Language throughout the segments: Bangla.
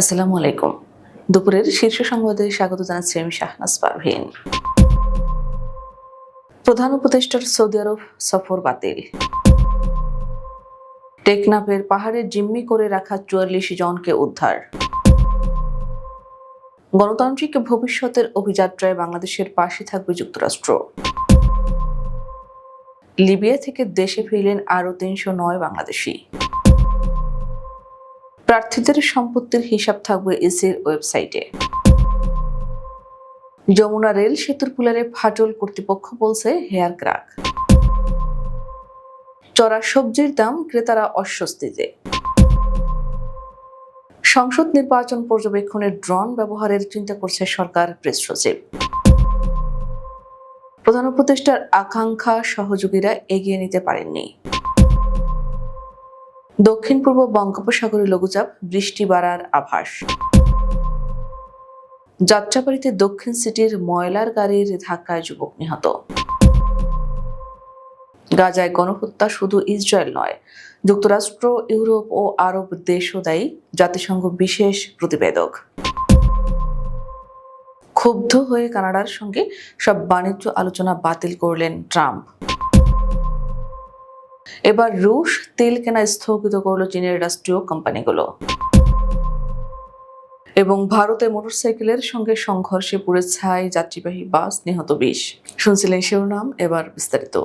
আসসালামু আলাইকুম। দুপুরের শীর্ষ সংবাদে স্বাগত জানাচ্ছি আমি শাহনাজ পারভিন। প্রধান উপদেষ্টার সৌদি আরব সফর বাতিল। টেকনাফের পাহাড়ে জিম্মি করে রাখা চুয়াল্লিশ জনকে উদ্ধার। গণতান্ত্রিক ভবিষ্যতের অভিযাত্রায় বাংলাদেশের পাশে থাকবে যুক্তরাষ্ট্র। লিবিয়া থেকে দেশে ফিরলেন আরও তিনশো নয় বাংলাদেশি। প্রার্থীদের সম্পত্তির হিসাব থাকবে ইসির ওয়েবসাইটে। যমুনা রেল সেতুর পুলারে ফাটল কর্তৃপক্ষ বলছে হেয়ার ক্রাক চড়া সবজির দাম ক্রেতারা অস্বস্তিতে। সংসদ নির্বাচন পর্যবেক্ষণে ড্রোন ব্যবহারের চিন্তা করছে সরকার প্রেস সচিব। প্রধান উপদেষ্টার আকাঙ্ক্ষা সহযোগীরা এগিয়ে নিতে পারেননি। দক্ষিণ পূর্ব বঙ্গোপসাগরে লঘুচাপ, বৃষ্টি বাড়ার আভাস। যাত্রাবাড়িতে দক্ষিণ সিটির ময়লার গাড়ির ধাক্কায় যুবক নিহত। গাজায় গণহত্যা শুধু ইসরায়েল নয়, যুক্তরাষ্ট্র, ইউরোপ ও আরব দেশও দায়ী জাতিসংঘ বিশেষ প্রতিবেদক। ক্ষুব্ধ হয়ে কানাডার সঙ্গে সব বাণিজ্য আলোচনা বাতিল করলেন ট্রাম্প। এবার রুশ তেল কেনা স্থগিত করল চীনের রাষ্ট্রীয় কোম্পানিগুলো। এবং ভারতে মোটরসাইকেলের সঙ্গে সংঘর্ষে পুড়ে ছাই যাত্রীবাহী বাস নিহত বিশ। শুনছিলেন শিরোনাম, এবার বিস্তারিত।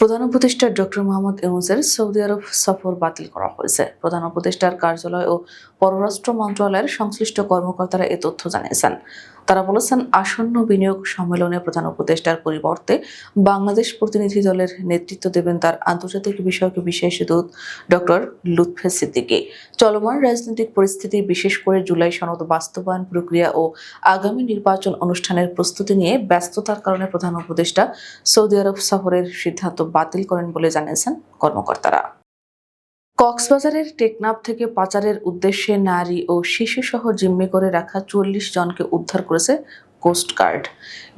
প্রধান উপদেষ্টা ডক্টর মোহাম্মদ ইউনুসের সৌদি আরব সফর বাতিল করা হয়েছে। প্রধান উপদেষ্টার কার্যালয় ও পররাষ্ট্র মন্ত্রণালয়ের সংশ্লিষ্ট কর্মকর্তারা এ তথ্য জানিয়েছেন। তারা বলেছেন, আসন্ন বিনিয়োগ সম্মেলনে প্রধান উপদেষ্টার পরিবর্তে বাংলাদেশ প্রতিনিধি দলের নেতৃত্ব দেবেন তার আন্তর্জাতিক বিষয়ক বিশেষ দূত ডক্টর লুৎফে সিদ্দিকী। চলমান রাজনৈতিক পরিস্থিতি, বিশেষ করে জুলাই সনদ বাস্তবায়ন প্রক্রিয়া ও আগামী নির্বাচন অনুষ্ঠানের প্রস্তুতি নিয়ে ব্যস্ততার কারণে প্রধান উপদেষ্টা সৌদি আরব সফরের সিদ্ধান্ত বাতিল করেন বলে জানিয়েছেন কর্মকর্তারা। কক্সবাজারের টেকনাফ থেকে পাচারের উদ্দেশ্যে নারী ও শিশু সহ জিম্মি করে রাখা চল্লিশ জনকে উদ্ধার করেছে কোস্টগার্ড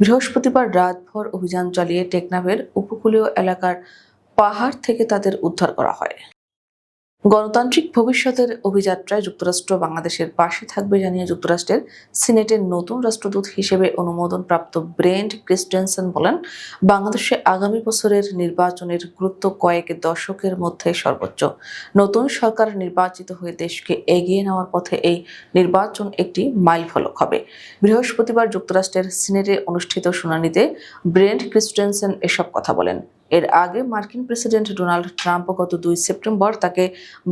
বৃহস্পতিবার রাতভর অভিযান চালিয়ে টেকনাফের উপকূলীয় এলাকার পাহাড় থেকে তাদের উদ্ধার করা হয়। গণতান্ত্রিক ভবিষ্যতের অভিযাত্রায় যুক্তরাষ্ট্র বাংলাদেশের পাশে থাকবে জানিয়ে যুক্তরাষ্ট্রের সিনেটের নতুন রাষ্ট্রদূত হিসেবে অনুমোদনপ্রাপ্ত ব্রেন্ড ক্রিস্টেনসন বলেন, বাংলাদেশে আগামী বছরের নির্বাচনের গুরুত্ব কয়েক দশকের মধ্যে সর্বোচ্চ। নতুন সরকার নির্বাচিত হয়ে দেশকে এগিয়ে নেওয়ার পথে এই নির্বাচন একটি মাইল ফলক হবে। বৃহস্পতিবার যুক্তরাষ্ট্রের সিনেটে অনুষ্ঠিত শুনানিতে ব্রেন্ড ক্রিস্টেনসন এসব কথা বলেন। এর আগে মার্কিন প্রেসিডেন্ট ডোনাল্ড ট্রাম্প গত দুই সেপ্টেম্বর তাকে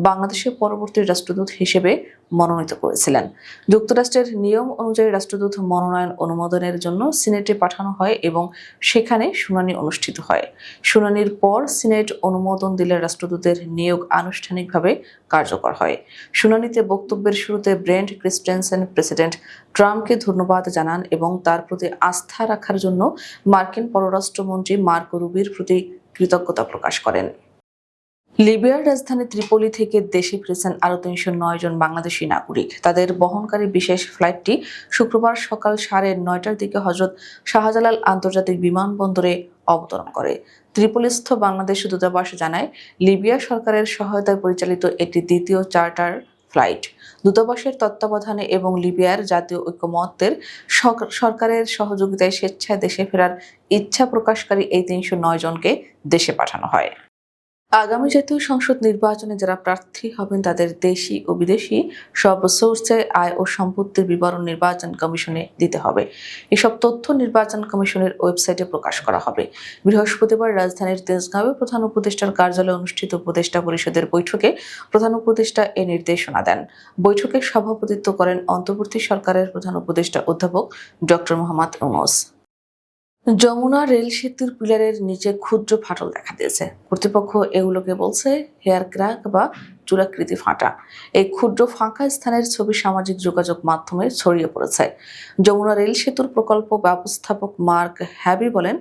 বাংলাদেশের পরবর্তী রাষ্ট্রদূত হিসেবে মনোনীত করেছিলেন। যুক্তরাষ্ট্রের নিয়ম অনুযায়ী রাষ্ট্রদূত মনোনয়ন অনুমোদনের জন্য সিনেটে পাঠানো হয় এবং সেখানে শুনানি অনুষ্ঠিত হয়। শুনানির পর সিনেট অনুমোদন দিলে রাষ্ট্রদূতের নিয়োগ আনুষ্ঠানিকভাবে কার্যকর হয়। শুনানিতে বক্তব্যের শুরুতে ব্রেন্ড ক্রিস্টেনসেন প্রেসিডেন্ট ট্রাম্পকে ধন্যবাদ জানান এবং তার প্রতি আস্থা রাখার জন্য মার্কিন পররাষ্ট্রমন্ত্রী মার্ক রুবির প্রতি কৃতজ্ঞতা প্রকাশ করেন। লিবিয়ার রাজধানী ত্রিপোলি থেকে দেশে ফিরেছেন আরও তিনশো নয় জন বাংলাদেশি নাগরিক। তাদের বহনকারী বিশেষ ফ্লাইটটি শুক্রবার সকাল সাড়ে নয়টার দিকে হজরত শাহজালাল আন্তর্জাতিক বিমানবন্দরে অবতরণ করে। ত্রিপোলিস্থ বাংলাদেশ দূতাবাস জানায়, লিবিয়া সরকারের সহায়তায় পরিচালিত একটি দ্বিতীয় চার্টার ফ্লাইট। দূতাবাসের তত্ত্বাবধানে এবং লিবিয়ার জাতীয় ঐক্যমত্যের সরকারের সহযোগিতায় স্বেচ্ছায় দেশে ফেরার ইচ্ছা প্রকাশকারী এই তিনশো নয় জনকে দেশে পাঠানো হয়। আগামী জাতীয় সংসদ নির্বাচনে যারা প্রার্থী হবেন, তাদের দেশি ও বিদেশি সব সোর্সে আয় ও সম্পত্তির বিবরণ নির্বাচন কমিশনে দিতে হবে। এসব তথ্য নির্বাচন কমিশনের ওয়েবসাইটে প্রকাশ করা হবে। বৃহস্পতিবার রাজধানীর তেজগাঁওয়ে প্রধান উপদেষ্টার কার্যালয়ে অনুষ্ঠিত উপদেষ্টা পরিষদের বৈঠকে প্রধান উপদেষ্টা এ নির্দেশনা দেন। বৈঠকে সভাপতিত্ব করেন অন্তর্বর্তী সরকারের প্রধান উপদেষ্টা অধ্যাপক ডক্টর মোহাম্মদ ইউনুস। যমুনা রেল সেতুর পিলারের নিচে ক্ষুদ্র ফাটল দেখা দিয়েছে। কর্তৃপক্ষ এগুলোকে বলছে হেয়ার ক্র্যাক বা চূড়াকৃতি ফাটা। এই ক্ষুদ্র ফাঁকা স্থানের ছবি সামাজিক যোগাযোগ মাধ্যমে ছড়িয়ে পড়েছে। যমুনা রেল সেতুর প্রকল্প ব্যবস্থাপক মার্ক হ্যাবি বলেন,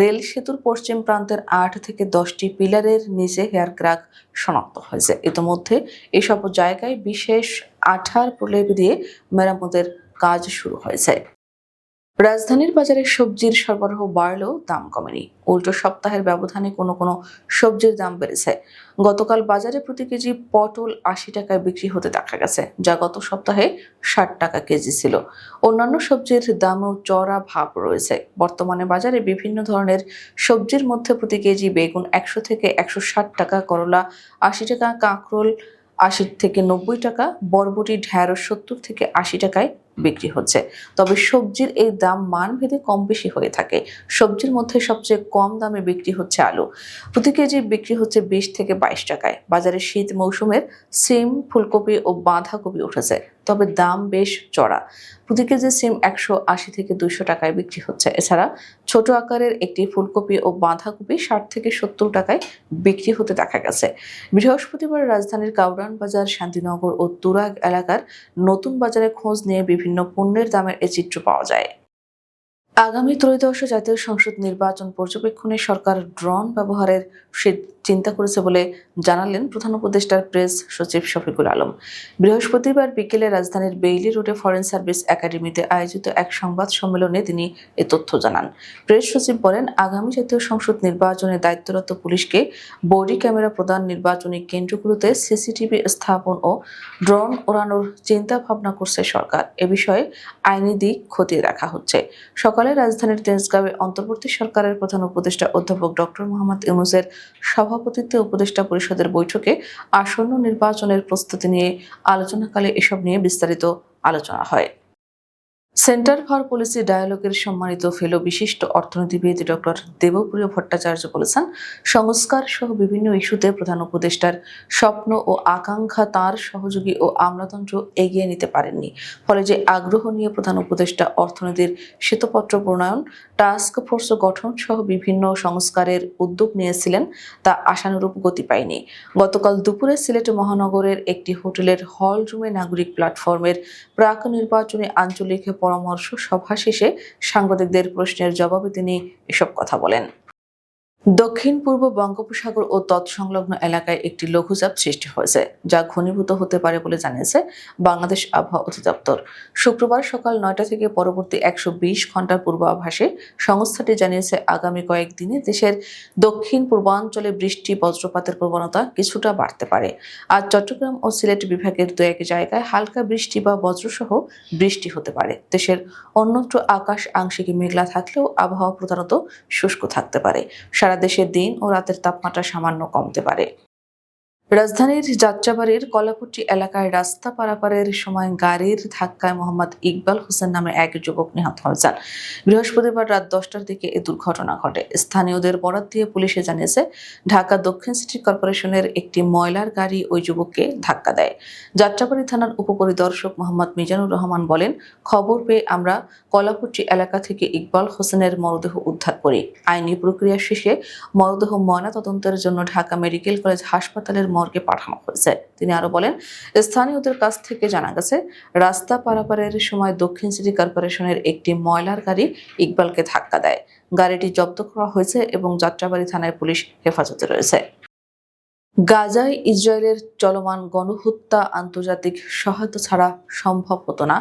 রেল সেতুর পশ্চিম প্রান্তের আট থেকে দশটি পিলারের নিচে হেয়ার ক্র্যাক শনাক্ত হয়েছে। ইতিমধ্যে এসব জায়গায় বিশেষ আঠার প্রলেপ দিয়ে মেরামতের কাজ শুরু হয়েছে। রাজধানীর বাজারে সবজির সরবরাহ বাড়লেও দাম কমেনি। উল্টো সপ্তাহের ব্যবধানে কোনো কোনো সবজির দাম বেড়েছে। গতকাল বাজারে প্রতি কেজি পটল আশি টাকায় বিক্রি হতে দেখা গেছে, যা গত সপ্তাহে ষাট টাকা কেজি ছিল। অন্যান্য সবজির দামও চড়া ভাব রয়েছে। বর্তমানে বাজারে বিভিন্ন ধরনের সবজির মধ্যে প্রতি কেজি বেগুন একশো থেকে একশো ষাট টাকা, করলা আশি টাকা, কাঁকরোল আশি থেকে নব্বই টাকা, বরবটি ঢ্যাঁড়স সত্তর থেকে আশি টাকায় বিক্রি হচ্ছে। তবে সবজির এই দাম মানভেদে কম বেশি হয়ে থাকে। সবজির মধ্যে সবচেয়ে কম দামে বিক্রি হচ্ছে আলু। প্রতি কেজি বিক্রি হচ্ছে বিশ থেকে বাইশ টাকায়। বাজারে শীত মৌসুমের সিম, ফুলকপি ও বাঁধাকপি উঠেছে। তবে দাম বেশ চড়া। প্রতি কেজি সিম একশো আশি থেকে দুইশো টাকায় বিক্রি হচ্ছে। এছাড়া ছোট আকারের একটি ফুলকপি ও বাঁধাকপি ষাট থেকে সত্তর টাকায় বিক্রি হতে দেখা গেছে। বৃহস্পতিবার রাজধানীর কাউরান বাজার, শান্তিনগর ও তুরাগ এলাকার নতুন বাজারে খোঁজ নিয়ে বিভিন্ন পণ্যের দামের এ চিত্র পাওয়া যায়। আগামী ত্রয়োদশ জাতীয় সংসদ নির্বাচন পর্যবেক্ষণে সরকার ড্রোন ব্যবহারের চিন্তা করেছে বলে জানালেন প্রধান উপদেষ্টার প্রেস সচিব শফিকুল আলম। বৃহস্পতিবার বিকেলে রাজধানীর বেইলি রোডে ফরেন সার্ভিস একাডেমিতে আয়োজিত এক সংবাদ সম্মেলনে তিনি এ তথ্য জানান। প্রেস সচিব বলেন, আগামী জাতীয় সংসদ নির্বাচনে দায়িত্বরত পুলিশকে বডি ক্যামেরা প্রদান নির্বাচনী কেন্দ্রগুলোতে সিসিটিভি স্থাপন ও ড্রোন ওড়ানোর চিন্তা ভাবনা করছে সরকার। এ বিষয়ে আইনি দিক খতিয়ে দেখা হচ্ছে। সকালে রাজধানীর তেজগাঁওয়ে অন্তর্বর্তী সরকারের প্রধান উপদেষ্টা অধ্যাপক ডক্টর মোহাম্মদ ইউনুসের সভাপতিত্বে উপদেষ্টা পরিষদের বৈঠকে আসন্ন নির্বাচনের প্রস্তুতি নিয়ে আলোচনাকালে এসব নিয়ে বিস্তারিত আলোচনা হয়। সেন্টার ফর পলিসি ডায়ালগের সম্মানিত ফেলো বিশিষ্ট অর্থনীতিবিদ ডক্টর দেবপ্রিয় ভট্টাচার্য বলেছেন, সংস্কার সহ বিভিন্ন ইস্যুতে প্রধান উপদেষ্টার স্বপ্ন ও আকাঙ্ক্ষা তার সহযোগী ও আমলাতন্ত্র এগিয়ে নিতে পারেননি। ফলে যে আগ্রহ নিয়ে প্রধান উপদেষ্টা অর্থনীতির শ্বেতপত্র প্রণয়ন, টাস্ক ফোর্স গঠন সহ বিভিন্ন সংস্কারের উদ্যোগ নিয়েছিলেন, তা আশানুরূপ গতি পায়নি। গতকাল দুপুরে সিলেট মহানগরের একটি হোটেলের হল রুমে নাগরিক প্ল্যাটফর্মের প্রাক নির্বাচনী আঞ্চলিক পরামর্শ সভা শেষে সাংবাদিকদের প্রশ্নের জবাবে তিনি এসব কথা বলেন। দক্ষিণ পূর্ব বঙ্গোপসাগর ও তৎসংলগ্ন এলাকায় একটি লঘুচাপ সৃষ্টি হয়েছে, যা ঘনীভূত হতে পারে বলে জানিয়েছে বাংলাদেশ আবহাওয়া অধিদপ্তর। শুক্রবার সকাল নয়টা থেকে পরবর্তী একশো বিশ ঘণ্টার পূর্বাভাসে সংস্থাটি জানিয়েছে, আগামী কয়েকদিনে দেশের দক্ষিণ পূর্বাঞ্চলে বৃষ্টি, বজ্রপাতের প্রবণতা কিছুটা বাড়তে পারে। আজ চট্টগ্রাম ও সিলেট বিভাগের দু এক জায়গায় হালকা বৃষ্টি বা বজ্রসহ বৃষ্টি হতে পারে। দেশের অন্যত্র আকাশ আংশিক মেঘলা থাকলেও আবহাওয়া প্রধানত শুষ্ক থাকতে পারে। সারা দেশে দিন ও রাতের তাপমাত্রা সামান্য কমতে পারে। রাজধানীর যাত্রাবাড়ির কলাপট্টি এলাকায় রাস্তা পারাপারের সময় গাড়ির ধাক্কায় মোহাম্মদ ইকবাল হোসেন নামে এক যুবক নিহত হয়েছেন বৃহস্পতিবার রাত দশটার দিকে এ দুর্ঘটনা ঘটে। স্থানীয়দের বরাত দিয়ে পুলিশে জানিয়েছে, ঢাকা দক্ষিণ সিটি কর্পোরেশনের একটি ময়লার গাড়ি ওই যুবককে ধাক্কা দেয়। যাত্রাবাড়ি থানার উপপরিদর্শক মোহাম্মদ মিজানুর রহমান বলেন, খবর পেয়ে আমরা কলাপট্টি এলাকা থেকে ইকবাল হোসেনের মরদেহ উদ্ধার করি। আইনি প্রক্রিয়া শেষে মরদেহ ময়না তদন্তের জন্য ঢাকা মেডিকেল কলেজ হাসপাতালের মর্গে পাঠানো হয়েছে। তিনি আরও বলেন, স্থানীয়দের কাছ থেকে জানা গেছে, রাস্তা পারাপারের সময় দক্ষিণ সিটি কর্পোরেশনের একটি ময়লার গাড়ি ইকবালকে ধাক্কা দেয়। গাড়িটি জব্দ করা হয়েছে এবং যাত্রাবাড়ি থানায় পুলিশ হেফাজতে রয়েছে। গাজায় ইসরায়েলের চলমান গণহত্যা আন্তর্জাতিক সহায়তা ছাড়া সম্ভব হতো না,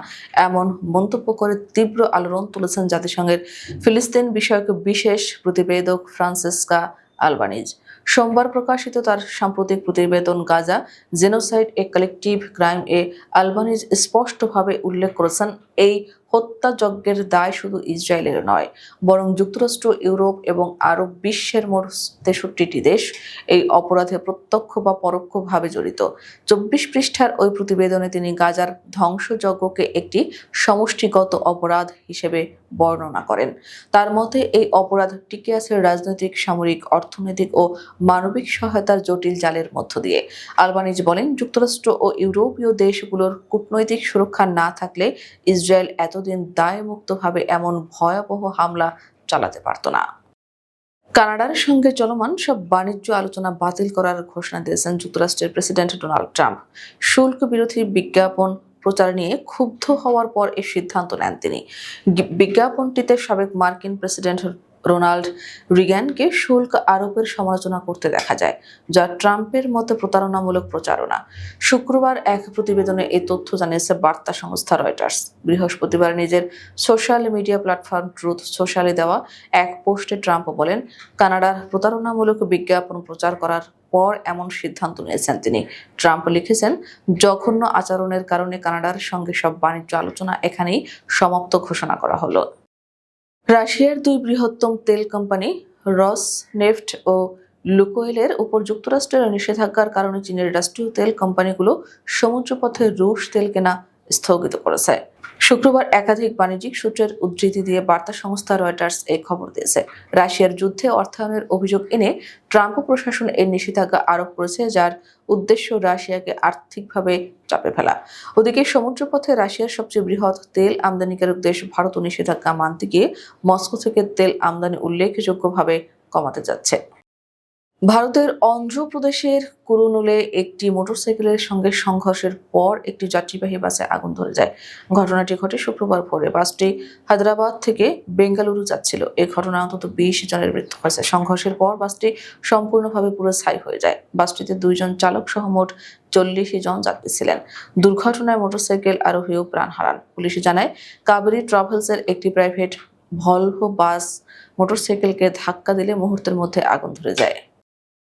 এমন মন্তব্য করে তীব্র আলোড়ন তুলেছেন জাতিসংঘের ফিলিস্তিন বিষয়ক বিশেষ প্রতিবেদক ফ্রান্সিসকা আলবানিজ। সোমবার প্রকাশিত তার সাম্প্রতিক প্রতিবেদন Gaza genocide a collective crime A Albanese স্পষ্টভাবে উল্লেখ করেছেন এই হত্যাযজ্ঞের দায় শুধু ইসরায়েলের নয়, বরং যুক্তরাষ্ট্র, ইউরোপ এবং আরব বিশ্বের মোট তেষট্টিটি দেশ এই অপরাধে প্রত্যক্ষ বা পরোক্ষভাবে জড়িত। চব্বিশ পৃষ্ঠার ওই প্রতিবেদনে তিনি গাজার ধ্বংসযজ্ঞকে একটি সমষ্টিগত অপরাধ হিসেবে বর্ণনা করেন। তার মতে, এই অপরাধ টিকে আছে রাজনৈতিক, সামরিক, অর্থনৈতিক ও মানবিক সহায়তার জটিল জালের মধ্য দিয়ে। আলবানিজ বলেন, যুক্তরাষ্ট্র ও ইউরোপীয় দেশগুলোর কূটনৈতিক সুরক্ষা না থাকলে ইসরায়েল এতদিন দায়মুক্তভাবে এমন ভয়াবহ হামলা চালাতে পারত না। কানাডার সঙ্গে চলমান সব বাণিজ্য আলোচনা বাতিল করার ঘোষণা দিয়েছেন যুক্তরাষ্ট্রের প্রেসিডেন্ট ডোনাল্ড ট্রাম্প। শুল্ক বিরোধী বিজ্ঞাপন প্রচার নিয়ে ক্ষুব্ধ হওয়ার পর এই সিদ্ধান্ত নেন তিনি। বিজ্ঞাপনটিতে সাবেক মার্কিন প্রেসিডেন্ট রোনাল্ড রিগ্যানকে শুল্ক আরোপের সমালোচনা করতে দেখা যায়, যা ট্রাম্পের মতে প্রতারণামূলক প্রচারণা। শুক্রবার এক প্রতিবেদনে এই তথ্য জানিয়েছে বার্তা সংস্থা রয়টার্স। বৃহস্পতিবার নিজের সোশ্যাল মিডিয়া প্ল্যাটফর্ম ট্রুথ সোশ্যালে দেওয়া এক পোস্টে ট্রাম্প বলেন, কানাডার প্রতারণামূলক বিজ্ঞাপন প্রচার করার পর এমন সিদ্ধান্ত নিয়েছেন তিনি। ট্রাম্প লিখেছেন, জঘন্য আচরণের কারণে কানাডার সঙ্গে সব বাণিজ্য আলোচনা এখানেই সমাপ্ত ঘোষণা করা হলো। রাশিয়ার দুই বৃহত্তম তেল কোম্পানি, রস, নেফট ও লুকোয়েলের উপর যুক্তরাষ্ট্রের নিষেধাজ্ঞার কারণে চীনের রাষ্ট্রীয় তেল কোম্পানিগুলো সমুদ্রপথে রুশ তেল কেনা স্থগিত করেছে। শুক্রবার একাধিক বাণিজ্যিক সূত্রের উদ্ধৃতি দিয়ে বার্তা সংস্থা রয়টার্স এই খবর দিয়েছে। রাশিয়ার যুদ্ধে অর্থায়নের অভিযোগ এনে ট্রাম্প প্রশাসন এর নিষেধাজ্ঞা আরোপ করেছে, যার উদ্দেশ্য রাশিয়াকে আর্থিকভাবে চাপে ফেলা। ওদিকে সমুদ্রপথে রাশিয়ার সবচেয়ে বৃহৎ তেল আমদানিকারক দেশ ভারতও নিষেধাজ্ঞা মানতে গিয়ে মস্কো থেকে তেল আমদানি উল্লেখযোগ্যভাবে কমাতে যাচ্ছে। ভারতের অন্ধ্রপ্রদেশের কুরুনুলে একটি মোটরসাইকেলের সঙ্গে সংঘর্ষের পর একটি যাত্রীবাহী বাসে আগুন ধরে যায়। ঘটনাটি ঘটে শুক্রবার ভোরে। বাসটি হায়দ্রাবাদ থেকে বেঙ্গালুরু যাচ্ছিল। এ ঘটনায় অন্তত বিশ জনের মৃত্যু হয়েছে। সংঘর্ষের পর বাসটি সম্পূর্ণভাবে পুরো ছাই হয়ে যায়। বাসটিতে দুইজন চালক সহ মোট চল্লিশ জন যাত্রী ছিলেন। দুর্ঘটনায় মোটরসাইকেল আরোহীও প্রাণ হারান। পুলিশ জানায়, কাবেরী ট্রাভেলসের একটি প্রাইভেট ভলভো বাস মোটরসাইকেলকে ধাক্কা দিলে মুহূর্তের মধ্যে আগুন ধরে যায়।